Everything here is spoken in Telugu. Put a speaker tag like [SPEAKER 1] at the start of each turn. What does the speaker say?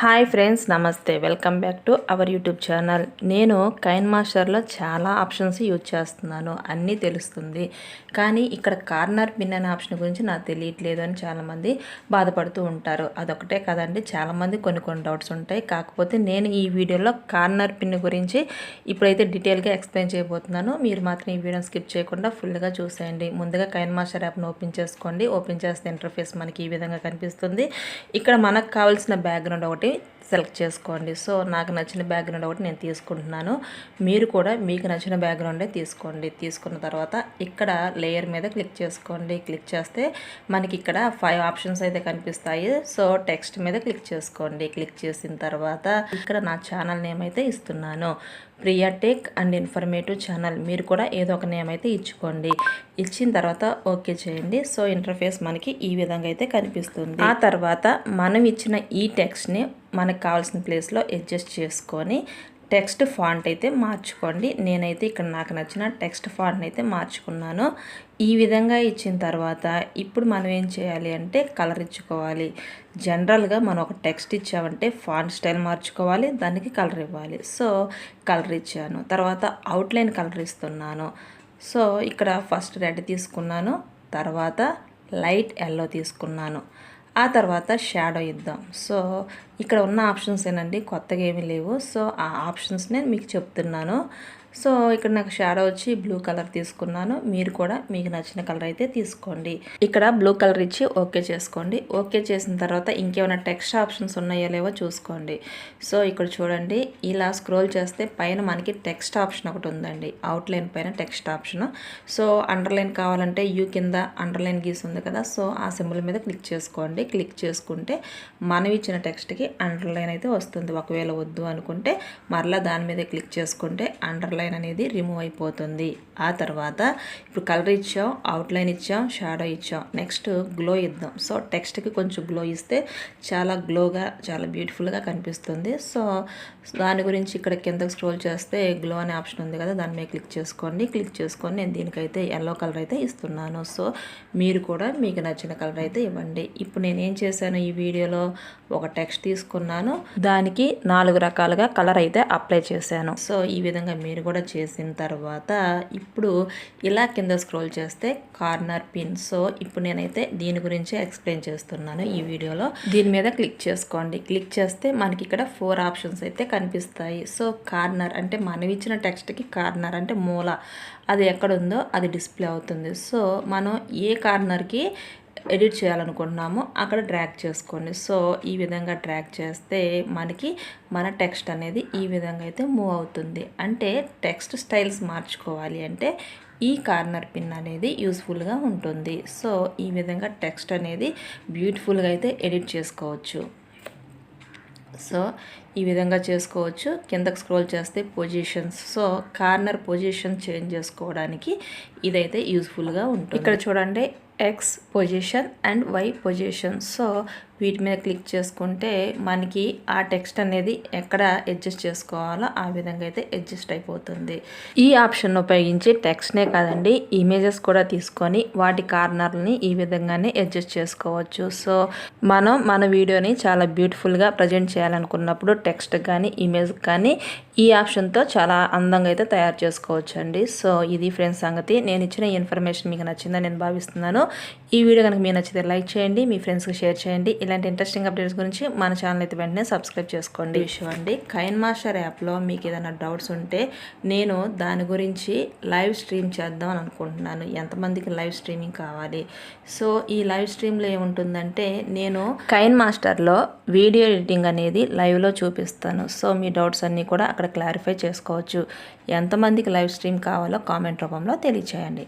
[SPEAKER 1] హాయ్ ఫ్రెండ్స్ నమస్తే. Welcome back to our YouTube channel. నేను కైన్ మాస్టర్లో చాలా ఆప్షన్స్ యూజ్ చేస్తున్నాను. అన్నీ తెలుస్తుంది. కానీ ఇక్కడ కార్నర్ పిన్ అనే ఆప్షన్ గురించి నాకు తెలియట్లేదు అని చాలామంది బాధపడుతూ ఉంటారు. అదొకటే కదండి. చాలామంది కొన్ని కొన్ని డౌట్స్ ఉంటాయి. కాకపోతే నేను ఈ వీడియోలో కార్నర్ పిన్ గురించి ఇప్పుడైతే డీటెయిల్గా ఎక్స్ప్లెయిన్ చేయబోతున్నాను. మీరు మాత్రం ఈ వీడియోని స్కిప్ చేయకుండా ఫుల్గా చూసేయండి. ముందుగా కైన్ మాస్టర్ యాప్ను ఓపెన్ చేసుకోండి. ఓపెన్ చేస్తే ఇంటర్ఫేస్ మనకి ఈ విధంగా కనిపిస్తుంది. ఇక్కడ మనకు కావాల్సిన బ్యాక్గ్రౌండ్ ఒకటి update. సెలెక్ట్ చేసుకోండి. సో నాకు నచ్చిన బ్యాక్గ్రౌండ్ ఒకటి నేను తీసుకుంటున్నాను. మీరు కూడా మీకు నచ్చిన బ్యాక్గ్రౌండే తీసుకోండి. తీసుకున్న తర్వాత ఇక్కడ లేయర్ మీద క్లిక్ చేసుకోండి. క్లిక్ చేస్తే మనకి ఇక్కడ ఫైవ్ ఆప్షన్స్ అయితే కనిపిస్తాయి. సో టెక్స్ట్ మీద క్లిక్ చేసుకోండి. క్లిక్ చేసిన తర్వాత ఇక్కడ నా ఛానల్ నేమ్ అయితే ఇస్తున్నాను. Priya tech and informative channel. మీరు కూడా ఏదో ఒక నేమ్ అయితే ఇచ్చుకోండి. ఇచ్చిన తర్వాత ఓకే చేయండి. సో ఇంటర్ఫేస్ మనకి ఈ విధంగా అయితే కనిపిస్తుంది. ఆ తర్వాత మనం ఇచ్చిన ఈ టెక్స్ట్ని మనకు కావాల్సిన ప్లేస్లో అడ్జస్ట్ చేసుకొని టెక్స్ట్ ఫాంట్ అయితే మార్చుకోండి. నేనైతే ఇక్కడ నాకు నచ్చిన టెక్స్ట్ ఫాంట్ అయితే మార్చుకున్నాను. ఈ విధంగా ఇచ్చిన తర్వాత ఇప్పుడు మనం ఏం చేయాలి అంటే కలర్ ఇచ్చుకోవాలి. జనరల్గా మనం ఒక టెక్స్ట్ ఇచ్చామంటే ఫాంట్ స్టైల్ మార్చుకోవాలి దానికి కలర్ ఇవ్వాలి. సో కలర్ ఇచ్చాను. తర్వాత అవుట్లైన్ కలర్ ఇస్తున్నాను. సో ఇక్కడ ఫస్ట్ రెడ్ తీసుకున్నాను. తర్వాత లైట్ ఎల్లో తీసుకున్నాను. ఆ తర్వాత షాడో ఇద్దాం. సో ఇక్కడ ఉన్న ఆప్షన్స్ ఏనండి కొత్తగా ఏమీ లేవు. సో ఆ ఆప్షన్స్ నేను మీకు చెప్తున్నాను. సో ఇక్కడ నాకు షాడో వచ్చి బ్లూ కలర్ తీసుకున్నాను. మీరు కూడా మీకు నచ్చిన కలర్ అయితే తీసుకోండి. ఇక్కడ బ్లూ కలర్ ఇచ్చి ఓకే చేసుకోండి. ఓకే చేసిన తర్వాత ఇంకేమైనా టెక్స్ట్ ఆప్షన్స్ ఉన్నాయో లేవో చూసుకోండి. సో ఇక్కడ చూడండి ఇలా స్క్రోల్ చేస్తే పైన మనకి టెక్స్ట్ ఆప్షన్ ఒకటి ఉందండి. అవుట్లైన్ పైన టెక్స్ట్ ఆప్షన్. సో అండర్లైన్ కావాలంటే యూ కింద అండర్లైన్ గీస్ ఉంది కదా సో ఆ సింబల్ మీద క్లిక్ చేసుకోండి. క్లిక్ చేసుకుంటే మనం ఇచ్చిన టెక్స్ట్కి అండర్లైన్ అయితే వస్తుంది. ఒకవేళ వద్దు అనుకుంటే మరలా దాని మీద క్లిక్ చేసుకుంటే అండర్లైన్ లైన్ అనేది రిమూవ్ అయిపోతుంది. ఆ తర్వాత ఇప్పుడు కలర్ ఇచ్చాం అవుట్లైన్ ఇచ్చాం షాడో ఇచ్చాం. నెక్స్ట్ గ్లో ఇద్దాం. సో టెక్స్ట్కి కొంచెం గ్లో ఇస్తే చాలా గ్లోగా చాలా బ్యూటిఫుల్గా కనిపిస్తుంది. సో దాని గురించి ఇక్కడ కిందకి స్క్రోల్ చేస్తే గ్లో అనే ఆప్షన్ ఉంది కదా దాని మీద క్లిక్ చేసుకోండి. క్లిక్ చేసుకొని నేను దీనికైతే ఎల్లో కలర్ అయితే ఇస్తున్నాను. సో మీరు కూడా మీకు నచ్చిన కలర్ అయితే ఇవ్వండి. ఇప్పుడు నేను ఏం చేశాను? ఈ వీడియోలో ఒక టెక్స్ట్ తీసుకున్నాను. దానికి నాలుగు రకాలుగా కలర్ అయితే అప్లై చేశాను. సో ఈ విధంగా మీరు కూడా చేసిన తర్వాత ఇప్పుడు ఇలా కింద స్క్రోల్ చేస్తే కార్నర్ పిన్. సో ఇప్పుడు నేనైతే దీని గురించి ఎక్స్ప్లెయిన్ చేస్తున్నాను ఈ వీడియోలో. దీని మీద క్లిక్ చేసుకోండి. క్లిక్ చేస్తే మనకి ఇక్కడ ఫోర్ ఆప్షన్స్ అయితే కనిపిస్తాయి. సో కార్నర్ అంటే మనం ఇచ్చిన టెక్స్ట్కి కార్నర్ అంటే మూల. అది ఎక్కడ ఉందో అది డిస్ప్లే అవుతుంది. సో మనం ఏ కార్నర్కి ఎడిట్ చేయాలనుకుంటున్నామో అక్కడ డ్రాక్ చేసుకోండి. సో ఈ విధంగా డ్రాక్ చేస్తే మనకి మన టెక్స్ట్ అనేది ఈ విధంగా అయితే మూవ్ అవుతుంది. అంటే టెక్స్ట్ స్టైల్స్ మార్చుకోవాలి అంటే ఈ కార్నర్ పిన్ అనేది యూస్ఫుల్గా ఉంటుంది. సో ఈ విధంగా టెక్స్ట్ అనేది బ్యూటిఫుల్గా అయితే ఎడిట్ చేసుకోవచ్చు. సో ఈ విధంగా చేసుకోవచ్చు. కిందకు స్క్రోల్ చేస్తే positions. So corner position change చేసుకోవడానికి ఇదైతే యూస్ఫుల్గా ఉంటుంది. ఇక్కడ చూడండి X position and Y position so వీటి మీద క్లిక్ చేసుకుంటే మనకి ఆ టెక్స్ట్ అనేది ఎక్కడ అడ్జస్ట్ చేసుకోవాలో ఆ విధంగా అయితే అడ్జస్ట్ అయిపోతుంది. ఈ ఆప్షన్ ఉపయోగించి టెక్స్ట్నే కాదండి ఇమేజెస్ కూడా తీసుకొని వాటి కార్నర్ని ఈ విధంగానే అడ్జస్ట్ చేసుకోవచ్చు. సో మనం మన వీడియోని చాలా బ్యూటిఫుల్గా ప్రజెంట్ చేయాలనుకున్నప్పుడు టెక్స్ట్ కానీ ఇమేజ్ కానీ ఈ ఆప్షన్తో చాలా అందంగా అయితే తయారు చేసుకోవచ్చు అండి సో ఇది ఫ్రెండ్స్ సంగతి. నేను ఇచ్చిన ఇన్ఫర్మేషన్ మీకు నచ్చిందని నేను భావిస్తున్నాను. ఈ వీడియో కనుక మీకు నచ్చితే లైక్ చేయండి మీ ఫ్రెండ్స్కి షేర్ చేయండి. ఇలాంటి ఇంట్రెస్టింగ్ అప్డేట్స్ గురించి మన ఛానల్ అయితే వెంటనే సబ్స్క్రైబ్ చేసుకోండి. విషయం అండి. కైన్ మాస్టర్ యాప్లో మీకు ఏదైనా డౌట్స్ ఉంటే నేను దాని గురించి లైవ్ స్ట్రీమ్ చేద్దాం అని అనుకుంటున్నాను. ఎంతమందికి లైవ్ స్ట్రీమింగ్ కావాలి? సో ఈ లైవ్ స్ట్రీమ్లో ఏముంటుందంటే నేను కైన్ మాస్టర్లో వీడియో ఎడిటింగ్ అనేది లైవ్లో చూపిస్తాను. సో మీ డౌట్స్ అన్నీ కూడా అక్కడ క్లారిఫై చేసుకోవచ్చు. ఎంతమందికి లైవ్ స్ట్రీమ్ కావాలో కామెంట్ రూపంలో తెలియచేయండి.